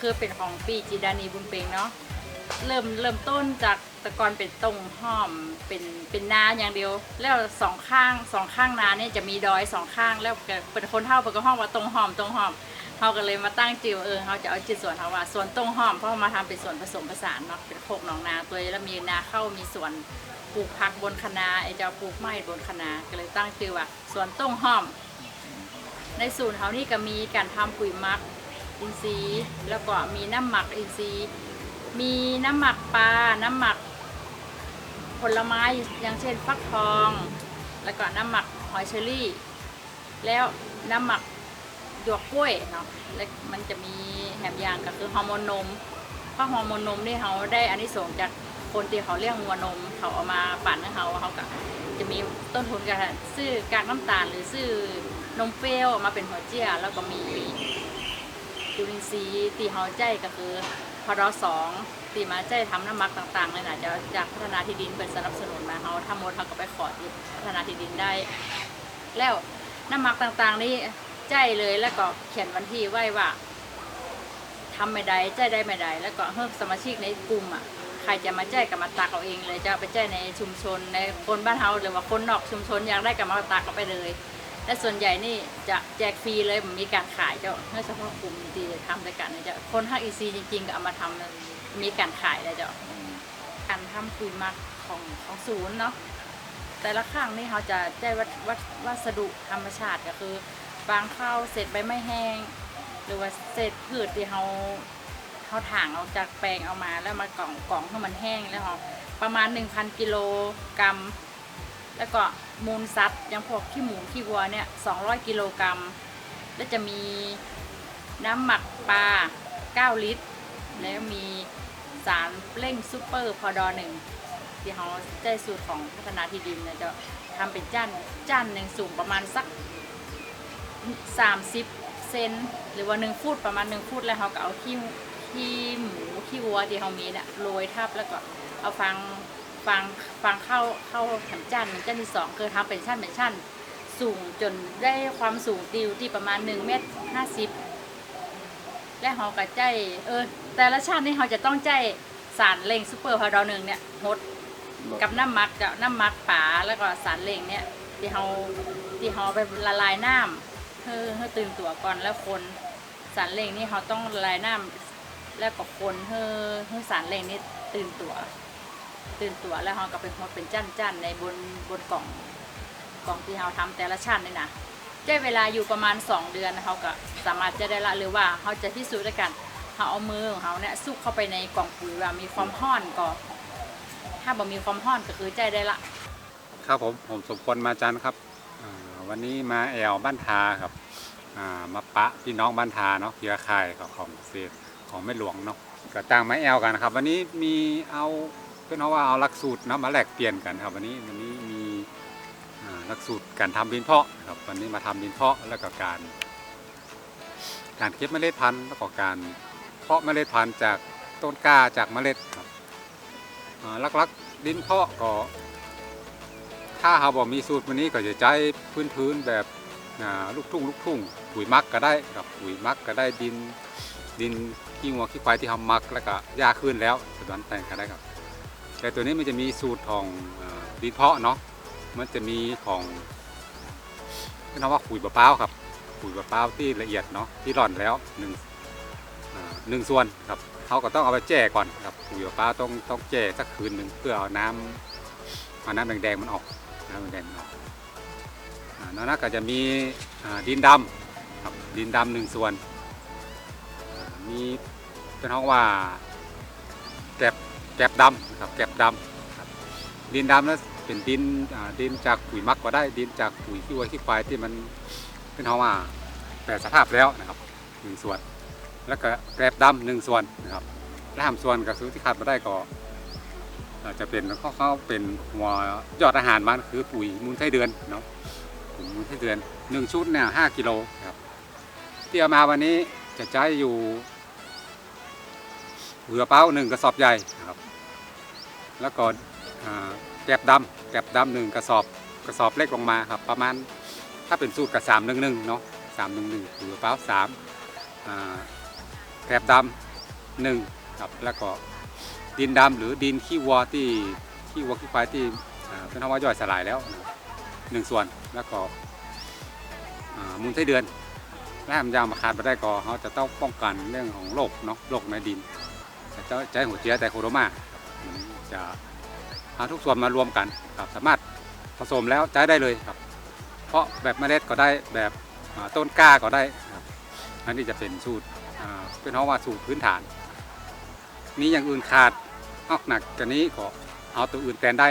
คือเป็นของปีจิดานีบุญเปงเนาะเริ่มเริ่มต้นจากตะกอนเป็นตรงห้อมเป็นเป็นนาอย่างเดียว แล้วสองข้างสองข้างนาเนี่ยจะมีดอยสองข้างแล้วเป็นคนเท่าเป็นก็ห้องว่าตรงห้อมตรงห้อมเขาก็เลยมาตั้งจิวเออเขาจะเอาจิตส่วนเขาว่าส่วนตรงห้อมเพราะมาทำเป็นส่วนผสมผสานเนาะเป็นโคกหนองนาตัวแล้วมีนาเข้ามีสวนปลูกผักบนคะนาไอ้เจ้าปลูกไม้บนคะนาก็เลยตั้งจิวว่าสวนตรงห้อม ในศูนย์เขานี่ก็มีการทำปุ๋ยมัก อินทรีย์แล้วก็มีน้ำหมักอินทรีย์มีน้ำหมักปลา น้ำหมักผลไม้อย่างเช่นฟักทอง แล้วก็น้ำหมักหอยเชอรี่ แล้วน้ำหมักหยวกกล้วยเนาะและมันจะมีแหมยางก็คือฮอร์โมนนมเพราะฮอร์โมนนมนี่เขาได้อานิสงส์จากคนที่เขาเลี้ยงวัวนมเขาเอามาปั่นให้เขาเขาก็จะมีต้นทุนการซื้อกากน้ำตาล หรือซื้อนมเปรี้ยวมาเป็นหัวเจียแล้วก็มี จุลินทรีย์ที่เขาใจก็คือพรสองที่มาใจทำน้ำมักต่างๆเลยนะจะจากพัฒนาที่ดินเป็นสนับสนุนมาเขาทำหมดเขาก็ไปขอที่พัฒนาที่ดินได้ แล้วน้ำมักต่างๆนี่ใจเลยแล้วก็เขียนวันที่ไว้ว่าทำไม่ได้ใจได้ไม่ได้แล้วก็เพิ่มสมาชิกในกลุ่มอะใครจะมาแจ้กับมาตักเอาเองเลยจะไปแจ้ในชุมชนในคนบ้านเฮาหรือว่าคนนอกชุมชนอยากได้กับมาตักเอาไปเลย และส่วนใหญ่นี่จะแจกฟรีเลยมีการขายเจ้าเพื่อเฉพาะกลุ่มที่ทำด้วยกันเนี่ยเจ้าคนภาคอีซีจริงๆ ก็เอามาทำมีการขายเลยเจ้าการทำปุ๋ยหมักของของศูนย์เนาะแต่ละครั้งนี่เขาจะได้วัสวัสวัสดุธรรมชาติก็คือฟางข้าวเศษใบไม้แห้ง หรือว่าเศษพืชที่เขาเขาถางออกจากแปลงเอามาแล้วมากล่องกล่องให้มันแห้งแล้วเขาประมาณ 1,000 กิโลกรัม แล้วก็มูลสัตว์อย่างพวกขี้หมูขี้วัวเนี่ย200กิโลกรัม แล้วจะมีน้ำหมักปลา 9 ลิตร แล้วมีสารเร่งซูเปอร์พอดอหนึ่งที่เขาได้สูตรของพัฒนาที่ดินเนี่ยจะทำเป็นจ้านจ้านหนึ่งสูงประมาณสัก 30 เซนหรือว่า1ฟุตประมาณ1ฟุตแล้วเขาก็เอาขี้ขี้หมูขี้วัวที่เขามีเนี่ยโรยทับแล้วก็เอาฟาง ฟางฟางเข้าเข้าแถมจ้านจ้านที่สองคือทำเป็นชั้นเป็นชั้น สูงจนได้ความสูงติวที่ประมาณ1เมตร50และเขาก็ใจเออ แต่ละชั้นนี่เขาจะต้องใจสารเร่งซูเปอร์พาวดอร์หนึ่งเนี่ยหดกับน้ำมักกับน้ำมักป่าแล้วก็สารเหล่งเนี่ยที่เขาที่เขาไปละลายน้ำเพื่อให้ตื่นตัวก่อนแล้วคนสารเหล่งนี่เขาต้องละลายน้ำแล้วก็คนเพื่อให้สารเหล่งนี่ตื่นตัว ตื่นตัวแล้วเขาก็เป็นหมดเป็นจั่นๆในบนบนกล่องกล่องที่เขาทำแต่ละชั้นนี่นะใช้เวลาอยู่ประมาณ 2 เดือนเขาก็สามารถจะได้ละหรือว่าเขาจะพิสูจน์ด้วยกันเขาเอามือของเขาเนี่ยซุกเข้าไปในกล่องปุ๋ยว่ามีความห้อนก่อนถ้าบ่มีความห้อนก็คือใจได้ละครับผมผมสมควรมาจันทร์ครับวันนี้มาแอลบ้านทาครับมาปะพี่น้องบ้านทาเนาะเครือข่ายของของเกษตของแม่หลวงเนาะก็ต่างมาแอลกันครับ วันนี้มีเอา เพื่อนเขาว่าเอาหลักสูตรนะมาแลกเปลี่ยนกันครับวันนี้วันนี้มีหลักสูตรการทำดินเพาะครับวันนี้มาทำดินเพาะแล้วก็การ การเก็บเมล็ดพันธุ์แล้วก็การเพาะเมล็ดพันธุ์จากต้นกล้าจากเมล็ดครับอ่าลักๆดินเพาะก็ถ้าเราบอกมีสูตรวันนี้ก็จะใช้พื้นพื้นแบบลูกทุ่งลูกทุ่งปุ๋ยมักก็ได้ครับปุ๋ยมักก็ได้ดินดินขี้งัวขี้ควายที่ทำมักแล้วก็หญ้าขึ้นแล้วสะดอนแต่งก็ได้ครับ แต่ตัวนี้มันจะมีสูตรของดินเพาะเนาะมันจะมีของเรียกว่าปุ๋ยบะเป้าครับปุ๋ยบะเป้าที่ละเอียดเนาะที่ร่อนแล้วหนึ่งหนึ่งส่วนครับเขาก็ต้องเอาไปแจ่ก่อนครับปุ๋ยบะเป้าต้องต้องแจ่สักคืนหนึ่งเพื่อเอาน้ำเอาน้ำแดงๆมันออกน้ำแดงๆมันออกนอกนั้นก็จะมีดินดำครับดินดำหนึ่งส่วนมีเป็นห้องว่า แกบดำนะครับแกบดำครับดินดำนั้นเป็นดินดินจากปุ๋ยมักก็ได้ดินจากปุ๋ยขี้วัวขี้ควายที่มันเป็นห้องว่าแปรสภาพแล้วนะครับหนึ่งส่วน แล้วก็แกบดำหนึ่งส่วนนะครับและหามส่วนก็คือที่ขาดมาได้ก็จะเป็นข้าวข้าเป็นหัวยอดอาหารมันคือปุ๋ยมูลไส้เดือนเนาะปุ๋ยมูลไส้เดือนหนึ่งชุดเนี่ยห้ากิโลครับที่เอามาวันนี้จะใช้อยู่เหือเป้าหนึ่งกระสอบใหญ่นะครับ แล้วก็แกบดำแกบดำหนึ่งกระสอบกระสอบเล็กลงมาครับ ประมาณถ้าเป็นสูตรกับสามหนึ่งหนึ่งเนาะสามหนึ่งหนึ่งเหือเป้าสามแกบดหนึ่งครับแล้วก็ดินดำหรือดินขี้วัวที่ขี้วัวขี้ควายที่เป็นภาวะย่อยสลายแล้วหนึ่งส่วนแล้วก็มูลไส้เดือนและหามยางมาขาดไปได้ก็เขาจะต้องป้องกันเรื่องของโรคเนาะโรคในดินจะใช้หัวเชื้อไตโคโรมา จะเอาทุกส่วนมารวมกันครับสามารถผสมแล้วใช้ได้เลยครับ เพราะแบบเมล็ดก็ได้แบบต้นกล้าก็ได้ครับอันนี้จะเป็นสูตรเป็นเพราะว่าสูตรพื้นฐาน มีอย่างอื่นขาดออกหนักกันนี้ก็เอาตัวอื่นแทนได้